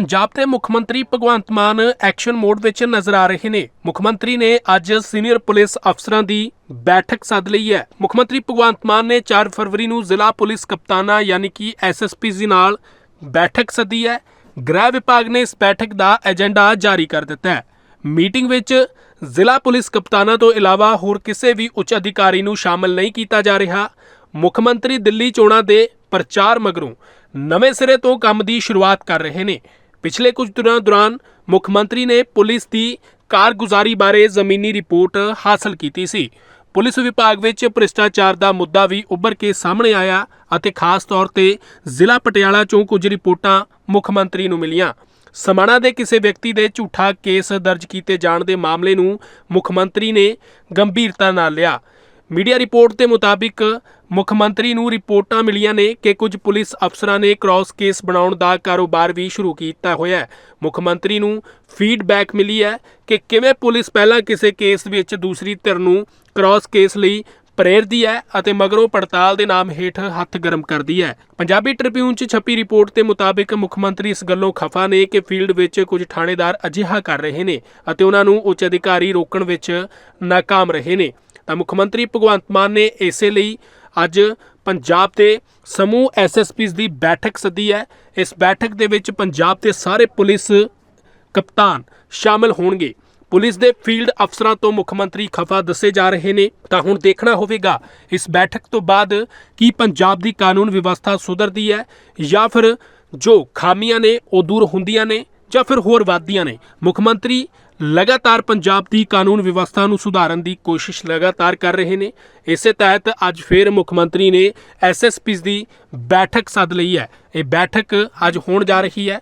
ਪੰਜਾਬ ਦੇ ਮੁੱਖ ਮੰਤਰੀ ਭਗਵੰਤ ਮਾਨ ਐਕਸ਼ਨ ਮੋਡ ਵਿੱਚ ਨਜ਼ਰ ਆ ਰਹੇ ਨੇ। ਮੁੱਖ ਮੰਤਰੀ ਨੇ ਅੱਜ ਸੀਨੀਅਰ ਪੁਲਿਸ ਅਫਸਰਾਂ ਦੀ ਬੈਠਕ ਸੱਦ ਲਈ ਹੈ। ਮੁੱਖ ਮੰਤਰੀ ਭਗਵੰਤ ਮਾਨ ਨੇ 4 ਫਰਵਰੀ ਨੂੰ ਜ਼ਿਲ੍ਹਾ ਪੁਲਿਸ ਕਪਤਾਨਾ ਯਾਨੀ ਕਿ ਐਸਐਸਪੀ ਜੀ ਨਾਲ ਬੈਠਕ ਸੱਦੀ ਹੈ। ਗ੍ਰਹਿ ਵਿਭਾਗ ਨੇ ਇਸ ਬੈਠਕ ਦਾ ਏਜੰਡਾ ਜਾਰੀ ਕਰ ਦਿੱਤਾ ਹੈ। ਮੀਟਿੰਗ ਵਿੱਚ ਜ਼ਿਲ੍ਹਾ ਪੁਲਿਸ ਕਪਤਾਨਾਂ ਤੋਂ ਇਲਾਵਾ ਹੋਰ ਕਿਸੇ ਵੀ ਉੱਚ ਅਧਿਕਾਰੀ ਨੂੰ ਸ਼ਾਮਲ ਨਹੀਂ ਕੀਤਾ ਜਾ ਰਿਹਾ। ਮੁੱਖ ਮੰਤਰੀ ਦਿੱਲੀ ਚੋਣਾਂ ਦੇ ਪ੍ਰਚਾਰ ਮਗਰੋਂ ਨਵੇਂ ਸਿਰੇ ਤੋਂ ਕੰਮ ਦੀ ਸ਼ੁਰੂਆਤ ਕਰ ਰਹੇ ਨੇ। ਪਿਛਲੇ ਕੁਝ ਦਿਨਾਂ ਦੌਰਾਨ ਮੁੱਖ ਮੰਤਰੀ ਨੇ ਪੁਲਿਸ ਦੀ ਕਾਰਗੁਜ਼ਾਰੀ ਬਾਰੇ ਜ਼ਮੀਨੀ ਰਿਪੋਰਟ ਹਾਸਲ ਕੀਤੀ ਸੀ। ਪੁਲਿਸ ਵਿਭਾਗ ਵਿੱਚ ਭ੍ਰਿਸ਼ਟਾਚਾਰ ਦਾ ਮੁੱਦਾ ਵੀ ਉੱਭਰ ਕੇ ਸਾਹਮਣੇ ਆਇਆ ਅਤੇ ਖਾਸ ਤੌਰ ਤੇ ਜ਼ਿਲ੍ਹਾ ਪਟਿਆਲਾ ਚੋਂ ਕੁਝ ਰਿਪੋਰਟਾਂ ਮੁੱਖ ਮੰਤਰੀ ਨੂੰ ਮਿਲੀਆਂ। ਸਮਾਣਾ ਦੇ ਕਿਸੇ ਵਿਅਕਤੀ ਦੇ ਝੂਠਾ ਕੇਸ ਦਰਜ ਕੀਤੇ ਜਾਣ ਦੇ ਮਾਮਲੇ ਨੂੰ ਮੁੱਖ ਮੰਤਰੀ ਨੇ ਗੰਭੀਰਤਾ ਨਾਲ ਲਿਆ। ਮੀਡੀਆ ਰਿਪੋਰਟ ਦੇ ਮੁਤਾਬਿਕ ਮੁੱਖ ਮੰਤਰੀ ਨੂੰ ਰਿਪੋਰਟਾਂ ਮਿਲੀਆਂ ਨੇ ਕਿ ਕੁਝ ਪੁਲਿਸ ਅਫਸਰਾਂ ਨੇ ਕ੍ਰਾਸ ਕੇਸ ਬਣਾਉਣ ਦਾ ਕਾਰੋਬਾਰ ਵੀ ਸ਼ੁਰੂ ਕੀਤਾ ਹੋਇਆ ਹੈ। ਮੁੱਖ ਮੰਤਰੀ ਨੂੰ ਫੀਡਬੈਕ ਮਿਲੀ ਹੈ ਕਿ ਕਿਵੇਂ ਪੁਲਿਸ ਪਹਿਲਾਂ ਕਿਸੇ ਕੇਸ ਵਿੱਚ ਦੂਸਰੀ ਧਿਰ ਨੂੰ ਕ੍ਰਾਸ ਕੇਸ ਲਈ ਪ੍ਰੇਰਦੀ ਹੈ ਅਤੇ ਮਗਰੋਂ ਪੜਤਾਲ ਦੇ ਨਾਮ ਹੇਠ ਹੱਥ ਗਰਮ ਕਰਦੀ ਹੈ। ਪੰਜਾਬੀ ਟ੍ਰਿਬਿਊਨ 'ਚ ਛਪੀ ਰਿਪੋਰਟ ਦੇ ਮੁਤਾਬਿਕ ਮੁੱਖ ਮੰਤਰੀ ਇਸ ਗੱਲੋਂ ਖਫਾ ਨੇ ਕਿ ਫੀਲਡ ਵਿੱਚ ਕੁਝ ਥਾਣੇਦਾਰ ਅਜਿਹਾ ਕਰ ਰਹੇ ਨੇ ਅਤੇ ਉਹਨਾਂ ਨੂੰ ਉੱਚ ਅਧਿਕਾਰੀ ਰੋਕਣ ਵਿੱਚ ਨਾਕਾਮ ਰਹੇ ਨੇ। ਤਾਂ ਮੁੱਖ ਮੰਤਰੀ ਭਗਵੰਤ ਮਾਨ ਨੇ ਇਸੇ ਲਈ ਅੱਜ ਪੰਜਾਬ ਦੇ ਸਮੂਹ ਐਸਐਸਪੀਸ ਦੀ ਬੈਠਕ ਸੱਦੀ ਹੈ। ਇਸ ਬੈਠਕ ਦੇ ਵਿੱਚ ਪੰਜਾਬ ਦੇ ਸਾਰੇ ਪੁਲਿਸ ਕਪਤਾਨ ਸ਼ਾਮਲ ਹੋਣਗੇ। ਪੁਲਿਸ ਦੇ ਫੀਲਡ ਅਫਸਰਾਂ ਤੋਂ ਮੁੱਖ ਮੰਤਰੀ ਖਫਾ ਦੱਸੇ ਜਾ ਰਹੇ ਨੇ। ਤਾਂ ਹੁਣ ਦੇਖਣਾ ਹੋਵੇਗਾ ਇਸ ਬੈਠਕ ਤੋਂ ਬਾਅਦ ਕੀ ਪੰਜਾਬ ਦੀ ਕਾਨੂੰਨ ਵਿਵਸਥਾ ਸੁਧਰਦੀ ਹੈ ਜਾਂ ਫਿਰ ਜੋ ਖਾਮੀਆਂ ਨੇ ਉਹ ਦੂਰ ਹੁੰਦੀਆਂ ਨੇ ਜਾਂ ਫਿਰ ਹੋਰ ਵੱਧਦੀਆਂ ਨੇ। ਮੁੱਖ ਮੰਤਰੀ ਲਗਾਤਾਰ ਪੰਜਾਬ ਦੀ ਕਾਨੂੰਨ ਵਿਵਸਥਾ ਨੂੰ ਸੁਧਾਰਨ ਦੀ ਕੋਸ਼ਿਸ਼ ਲਗਾਤਾਰ ਕਰ ਰਹੇ ਨੇ। ਇਸੇ ਤਹਿਤ ਅੱਜ ਫੇਰ ਮੁੱਖ ਮੰਤਰੀ ਨੇ ਐਸਐਸਪੀਸ ਦੀ ਬੈਠਕ ਸੱਦ ਲਈ ਹੈ। ਇਹ ਬੈਠਕ ਅੱਜ ਹੋਣ ਜਾ ਰਹੀ ਹੈ।